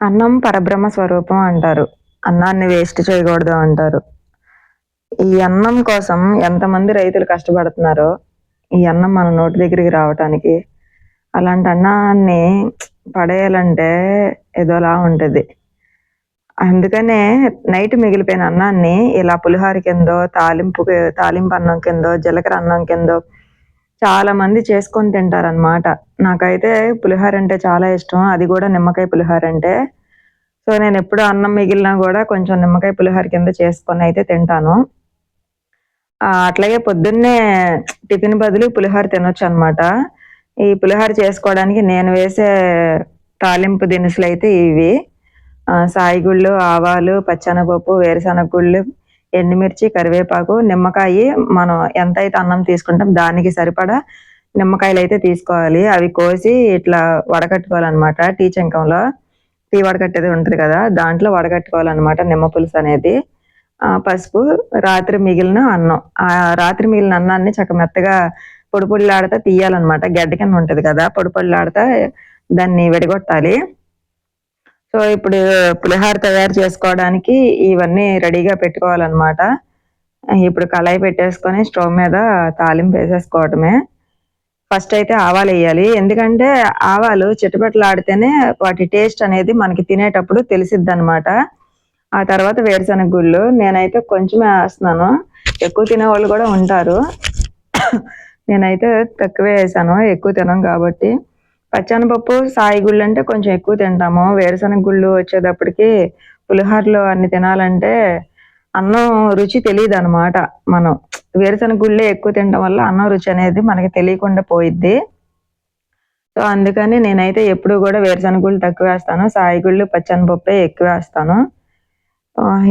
అన్నం పరబ్రహ్మ స్వరూపం అంటారు. అన్నాన్ని వేస్ట్ చేయకూడదు అంటారు. ఈ అన్నం కోసం ఎంతమంది రైతులు కష్టపడుతున్నారో ఈ అన్నం మన నోటి దగ్గరికి రావటానికి అలాంటి అన్నాన్ని పడేయాలంటే ఏదోలా ఉంటుంది. అందుకనే నైట్ మిగిలిపోయిన అన్నాన్ని ఇలా పులిహోర కిందో తాలింపు తాలింపు అన్నం కిందో జీలకర్ర అన్నం కిందో చాలా మంది చేసుకొని తింటారనమాట నాకైతే పులిహోర అంటే చాలా ఇష్టం. అది కూడా నిమ్మకాయ పులిహోర అంటే. సో నేను ఎప్పుడు అన్నం మిగిలినా కూడా కొంచెం నిమ్మకాయ పులిహోర కింద చేసుకొని అయితే తింటాను. అట్లాగే పొద్దున్నే టిఫిన్ బదులు పులిహోర తినొచ్చు అనమాట ఈ పులిహోర చేసుకోవడానికి నేను వేసే తాలింపు దినుసులు అయితే ఇవి. సాయిగుళ్ళు ఆవాలు పచ్చనపప్పు వేరుశనగ గుళ్ళు ఎండుమిర్చి కరివేపాకు నిమ్మకాయ మనం ఎంత అయితే అన్నం తీసుకుంటాం దానికి సరిపడా నిమ్మకాయలు అయితే తీసుకోవాలి. అవి కోసి ఇట్లా వడకట్టుకోవాలన్నమాట. టీ చెంకంలో టీ వడకట్టేది ఉంటుంది కదా దాంట్లో వడకట్టుకోవాలన్నమాట నిమ్మ పులుసు అనేది. పసుపు రాత్రి మిగిలిన అన్నం. ఆ రాత్రి మిగిలిన అన్నాన్ని చక్క మెత్తగా పొడి పొడిలాడితే తీయాలన్నమాట. గడ్డ కింద ఉంటుంది కదా పొడి పొడిలాడితే దాన్ని విడగొట్టాలి. సో ఇప్పుడు పులిహార తయారు చేసుకోవడానికి ఇవన్నీ రెడీగా పెట్టుకోవాలన్నమాట. ఇప్పుడు కళాయి పెట్టేసుకొని స్టవ్ మీద తాలింపు వేసేసుకోవటమే. ఫస్ట్ అయితే ఆవాలు వేయాలి. ఎందుకంటే ఆవాలు చిట్టుపెట్టలాడితేనే వాటి టేస్ట్ అనేది మనకి తినేటప్పుడు తెలిసిద్ది అనమాట ఆ తర్వాత వేరుశనగ గుళ్ళు నేనైతే కొంచెమే వేస్తున్నాను. ఎక్కువ తినే వాళ్ళు కూడా ఉంటారు. నేనైతే తక్కువే వేసాను. ఎక్కువ తినం కాబట్టి. పచ్చనపప్పు సాయి గుళ్ళు అంటే కొంచెం ఎక్కువ తింటాము. వేరుశనగ గుళ్ళు వచ్చేటప్పటికి పులిహోరలో అన్ని తినాలంటే అన్నం రుచి తెలియదు అనమాట మనం. వేరుశనగ గుళ్ళే ఎక్కువ తినడం వల్ల అన్నం రుచి అనేది మనకి తెలియకుండా పోయిద్ది. సో అందుకని నేనైతే ఎప్పుడు కూడా వేరుశనగ గుళ్ళు తక్కువ వేస్తాను. సాయి గుళ్ళు పచ్చనపప్పే ఎక్కువ వేస్తాను.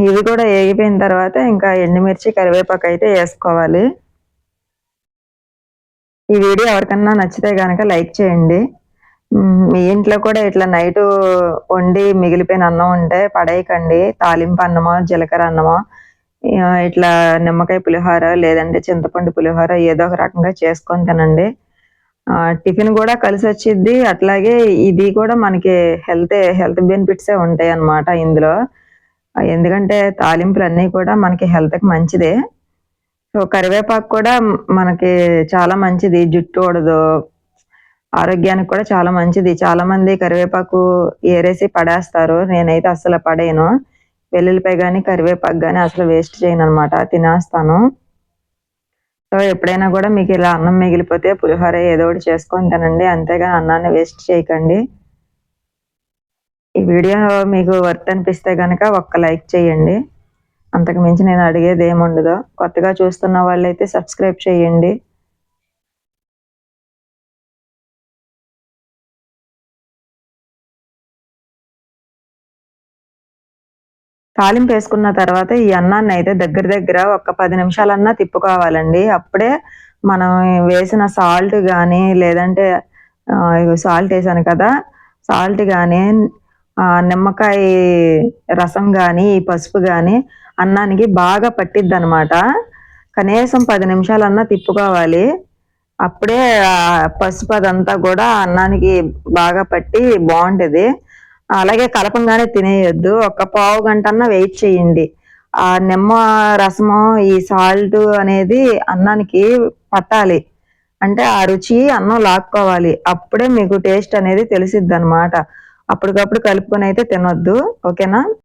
ఇవి కూడా వేగిపోయిన తర్వాత ఇంకా ఎండుమిర్చి కరివేపాకు అయితే వేసుకోవాలి. ఈ వీడియో ఎవరికన్నా నచ్చితే కనుక లైక్ చేయండి. మీ ఇంట్లో కూడా ఇట్లా నైట్ వండి మిగిలిపోయిన అన్నం ఉంటే పడేయకండి. తాలింపు అన్నమో జీలకర్ర అన్నమో ఇట్లా నిమ్మకాయ పులిహోర లేదంటే చింతపండు పులిహోర ఏదో ఒక రకంగా చేసుకొని తినండి. టిఫిన్ కూడా కలిసి వచ్చింది అట్లాగే ఇది కూడా మనకి హెల్త్ హెల్త్ బెనిఫిట్సే ఉంటాయి అన్నమాట ఇందులో. ఎందుకంటే తాలింపులు అన్నీ కూడా మనకి హెల్త్కి మంచిదే. సో కరివేపాకు కూడా మనకి చాలా మంచిది. జుట్టు ఓడదు ఆరోగ్యానికి కూడా చాలా మంచిది. చాలా మంది కరివేపాకు ఏరేసి పడేస్తారు. నేనైతే అసలు పడేయను. వెల్లుల్లిపాయ కానీ కరివేపాకు కానీ అసలు వేస్ట్ చేయను అనమాట తినేస్తాను. సో ఎప్పుడైనా కూడా మీకు ఇలా అన్నం మిగిలిపోతే పులిహోర ఏదో ఒకటి చేసుకొని తినండి. అంతేగాని అన్నాన్ని వేస్ట్ చేయకండి. ఈ వీడియో మీకు వర్త్ అనిపిస్తే కనుక ఒక్క లైక్ చేయండి. అంతకు మించి నేను అడిగేది ఏముండదు. కొత్తగా చూస్తున్న వాళ్ళైతే సబ్స్క్రైబ్ చేయండి. తాలింపు వేసుకున్న తర్వాత ఈ అన్నాన్ని అయితే దగ్గర దగ్గర ఒక పది నిమిషాలన్నా తిప్పుకోవాలండి. అప్పుడే మనం వేసిన సాల్ట్ కానీ లేదంటే సాల్ట్ వేసాను కదా సాల్ట్ కానీ నిమ్మకాయ రసం కానీ ఈ పసుపు కానీ అన్నానికి బాగా పట్టిద్ది అనమాట కనీసం పది నిమిషాలన్నా తిప్పుకోవాలి. అప్పుడే పసుపు అదంతా కూడా అన్నానికి బాగా పట్టి బాగుంటుంది. అలాగే కలపంగానే తినేయొద్దు. ఒక పావు గంట అన్న వెయిట్ చేయండి. ఆ నిమ్మ రసము ఈ సాల్ట్ అనేది అన్నానికి పట్టాలి. అంటే ఆ రుచి అన్నం లాక్కోవాలి. అప్పుడే మీకు టేస్ట్ అనేది తెలిసిద్ది అనమాట అప్పటికప్పుడు కలుపుకొని అయితే తినొద్దు. ఓకేనా?